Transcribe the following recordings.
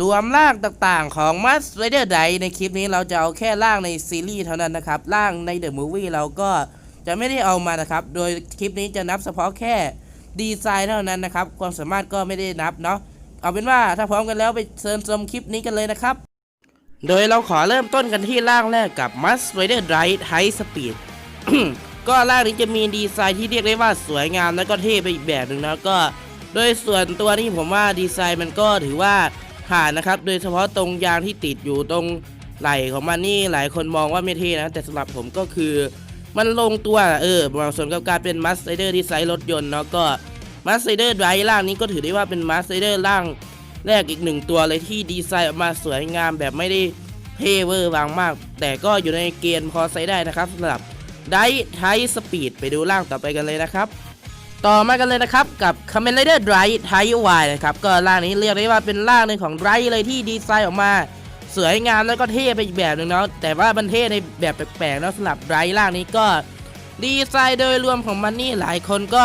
รวมร่างต่างๆของ m a s r i d e r d i ในคลิปนี้เราจะเอาแค่ร่างในซีรีส์เท่านั้นนะครับร่างใน The Movie เราก็จะไม่ได้เอามานะครับ โดยคลิปนี้จะนับเฉพาะแค่ดีไซน์เท่านั้นนะครับ ความสามารถก็ไม่ได้นับเนาะเอาเป็นว่าถ้าพร้อมกันแล้วไปเชิญชมคลิปนี้กันเลยนะครับ โดยเราขอเริ่มต้นกันที่ร่างแรกกับ m a s r i d e r Drive High Speed ก็ร่างนี้จะมีดีไซน์ที่เรียกได้ว่าสวยงามและก็เท่ไปอีกแบบหนึ่งนะก็ โดยส่วนตัวนี้ผมว่าดีไซน์มันก็ถือว่า ผ่านนะครับ โดยเฉพาะตรงยางที่ติดอยู่ตรงไหล่ของมันนี่หลายคนมองว่าไม่เท่นะ แต่สำหรับผมก็คือมันลงตัวเออเหมาะสมกับการเป็นมัสไซเดอร์ที่ไซส์รถยนต์เนาะก็มัสไซเดอร์ไดร่างนี้ก็ถือได้ว่าเป็นมัสไซเดอร์ร่างแรกอีกหนึ่งตัวเลยที่ดีไซน์ออกมาสวยงามแบบไม่ได้เท่เวอร์วางมาก แต่ก็อยู่ในเกณฑ์พอใช้ได้นะครับสำหรับไดไทสปีดไปดูร่างต่อไปกันเลยนะครับ ต่อมากันเลยนะครับ กับ Kamen Rider Drive Type Y นะครับ ก็ร่างนี้เรียกได้ว่าเป็นร่างหนึ่งของ Drive เลยที่ดีไซน์ออกมาสวยงามแล้วก็เท่ไปอีกแบบหนึ่งเนาะแต่ว่ามันเท่ในแบบแปลกๆเนาะสำหรับ Drive ร่างนี้ก็ดีไซน์โดยรวมของมันนี่หลายคนก็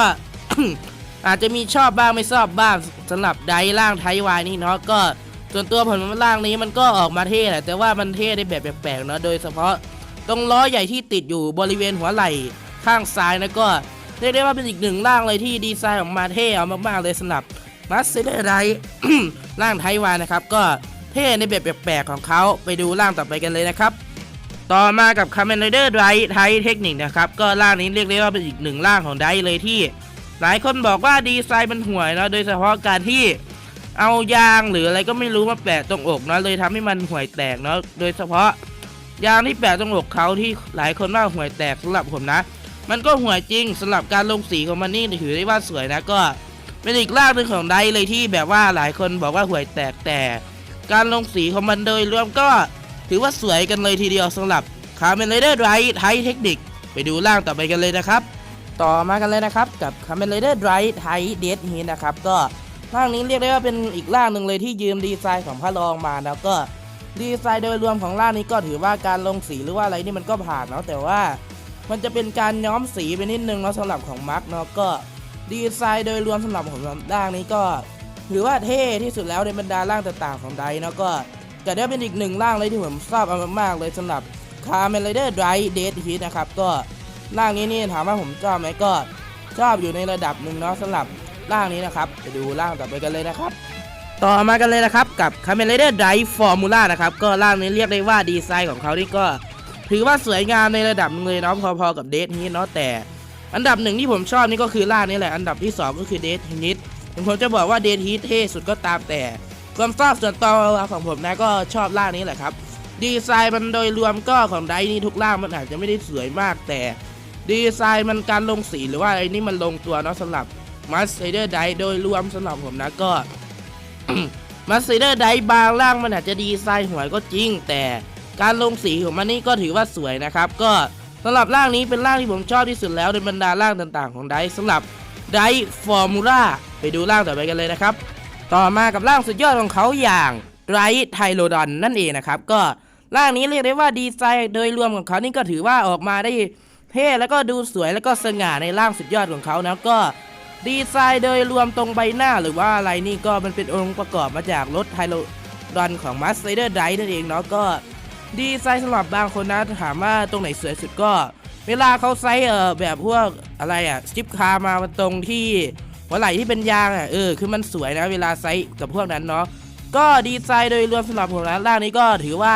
อาจจะมีชอบบ้างไม่ชอบบ้างสำหรับไดร่างไทวายนี่เนาะก็ส่วนตัวผมร่างนี้มันก็ออกมาเท่แหละแต่ว่ามันเท่ในแบบแปลกๆเนาะโดยเฉพาะตรงล้อใหญ่ที่ติดอยู่บริเวณหัวไหล่ข้างซ้ายนะก็ เรียกได้ว่าเป็นอีกหนึ่งร่างเลยที่ดีไซน์ออกมาเท่เอามากๆเลยสำหรับมัสเซเดอร์ไรร่างไทวานนะครับ ก็เท่ในแบบแปลกๆของเขาไปดูร่างต่อไปกันเลยนะครับ ต่อมากับ Kamen Rider Drive ไทเทคนิคนะครับ ก็ร่างนี้เรียกได้ว่าเป็นอีกหนึ่งร่างของไดเลยที่ หลายคนบอกว่าดีไซน์มันห่วยเนาะโดยเฉพาะการที่เอายางหรืออะไรก็ไม่รู้มาแปะตรงอกเนาะเลยทำให้มันห่วยแตกเนาะโดยเฉพาะยางที่แปะตรงอกเขาที่หลายคนว่าห่วยแตกสำหรับผมนะ มันก็ห่วยจริงสำหรับการลงสีของมันนี่ถือได้ว่าสวยนะก็เป็นอีกร่างหนึ่งของไดเลยที่แบบว่าหลายคนบอกว่าห่วยแตกแต่ การลงสีของมันโดยรวมก็ถือว่าสวยกันเลยทีเดียวสำหรับคาเมนไรเดอร์ไดไทเทคนิคไปดูร่างต่อไปกันเลยนะครับ ต่อมากันเลยนะครับกับคาเมนไรเดอร์ไดไทเดดฮีนะครับก็ร่างนี้เรียกได้ว่าเป็นอีกร่างหนึ่งเลยที่ยืมดีไซน์ของพระรองมาแล้วก็ดีไซน์โดยรวมของร่างนี้ก็ถือว่าการลงสีหรือว่าอะไรนี่มันก็ผ่านเนาะแต่ว่า มันจะเป็นการย้อมสีไปนิดนึงเนาะสำหรับของมาร์กเนาะก็ดีไซน์โดยรวมสำหรับผมร่างนี้ก็ถือว่าเท่ที่สุดแล้วในบรรดาร่างต่างๆของไดเนาะก็จะได้เป็นอีกหนึ่งร่างเลยที่ผมชอบเอามากๆเลยสำหรับคาร์เมนไรเดอร์ไดเดดฮีนะครับก็ร่างนี้นี่ถามว่าผมชอบไหมก็ชอบอยู่ในระดับหนึ่งเนาะสำหรับร่างนี้นะครับไปดูร่างต่อไปกันเลยนะครับ ต่อมากันเลยนะครับกับ Kamen Rider Drive Formula นะครับก็ร่างนี้เรียกได้ว่าดีไซน์ของเขานี่ก็ ถือว่าสวยงามในระดับเลยเนาะพอๆกับเดทฮิตเนาะแต่ อันดับหนึ่งที่ผมชอบนี่ก็คือร่างนี้แหละ อันดับที่ 2 ก็คือเดทฮิตผมจะบอกว่าเดทฮิตเท่สุดก็ตามแต่ความชอบส่วนตัวของผมนะก็ชอบร่างนี้แหละครับดีไซน์มันโดยรวมก็ของไดนี่ทุกร่างมันอาจจะไม่ได้สวยมากแต่ ดีไซน์มันการลงสีหรือว่าอะไรนี่มันลงตัวเนาะสำหรับมัสไซเดอร์ไดโดยรวมสำหรับผมนะก็มาสเตอร์ไดบางร่างมันอาจจะดีไซน์หวยก็จริงแต่ การลงสีของมันนี่ก็ถือว่าสวยนะครับ ก็สำหรับร่างนี้เป็นร่างที่ผมชอบที่สุดแล้วในบรรดาร่างต่างๆ ของไดสำหรับไดฟอร์มูล่าไปดูร่างต่อไปกันเลยนะครับ ต่อมากับร่างสุดยอดของเขาอย่างไรไทโรดอนนั่นเองนะครับ ก็ร่างนี้เรียกได้ว่าดีไซน์โดยรวมของเขานี่ก็ถือว่าออกมาได้เท่แล้วก็ดูสวยแล้วก็สง่าในร่างสุดยอดของเขานะก็ดีไซน์โดยรวมตรงใบหน้าหรือว่าอะไรนี่ก็มันเป็นองค์ประกอบมาจากรถไฮโลดอนของมัสไ r เดอร์ไดนั่นเองเนาะก็ ดีไซน์สำหรับบางคนนะถามว่าตรงไหนสวยสุดก็ เวลาเขาไซส์เออแบบพวกอะไรอะสจิปคาร์มาตรงที่หัวไหล่ที่เป็นยางอะเออคือมันสวยนะ เวลาไซส์กับพวกนั้นเนาะก็ดีไซน์โดยรวมสำหรับผมนะร่างนี้ก็ถือว่า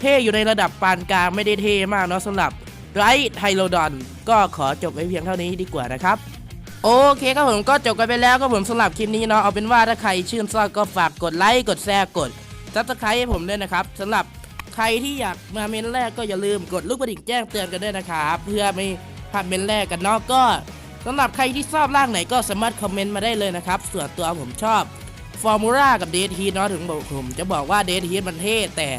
เท่อยู่ในระดับปานกลางไม่ได้เท่มากเนาะสำหรับไรไทโลดอนก็ขอจบไว้เพียงเท่านี้ดีกว่านะครับ โอเคครับผมก็จบกันไปแล้วก็ผมสำหรับคลิปนี้เนาะเอาเป็นว่าถ้าใครชื่นชอบก็ฝากกดไลค์กดแชร์กดซับสไครต์ให้ผมด้วยนะครับสำหรับ ใครที่อยากมาเมนแรกก็อย่าลืมกดลูกกระดิ่งแจ้งเตือนกันด้วยนะครับเพื่อไม่พลาดเมนแรกกันเนาะก็สำหรับใครที่ชอบร่างไหนก็สามารถคอมเมนต์มาได้เลยนะครับ ส่วนตัวผมชอบฟอร์มูล่ากับเดทฮีเนาะถึงบอกผมจะบอกว่าเดทฮีมันเท่แต่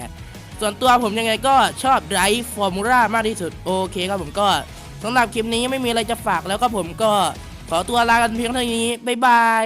ส่วนตัวผมยังไงก็ชอบไดฟ์ฟอร์มูล่ามากที่สุดโอเคครับผมก็สำหรับคลิปนี้ไม่มีอะไรจะฝากแล้วก็ผมก็ขอตัวลากันเพียงเท่านี้บ๊ายบาย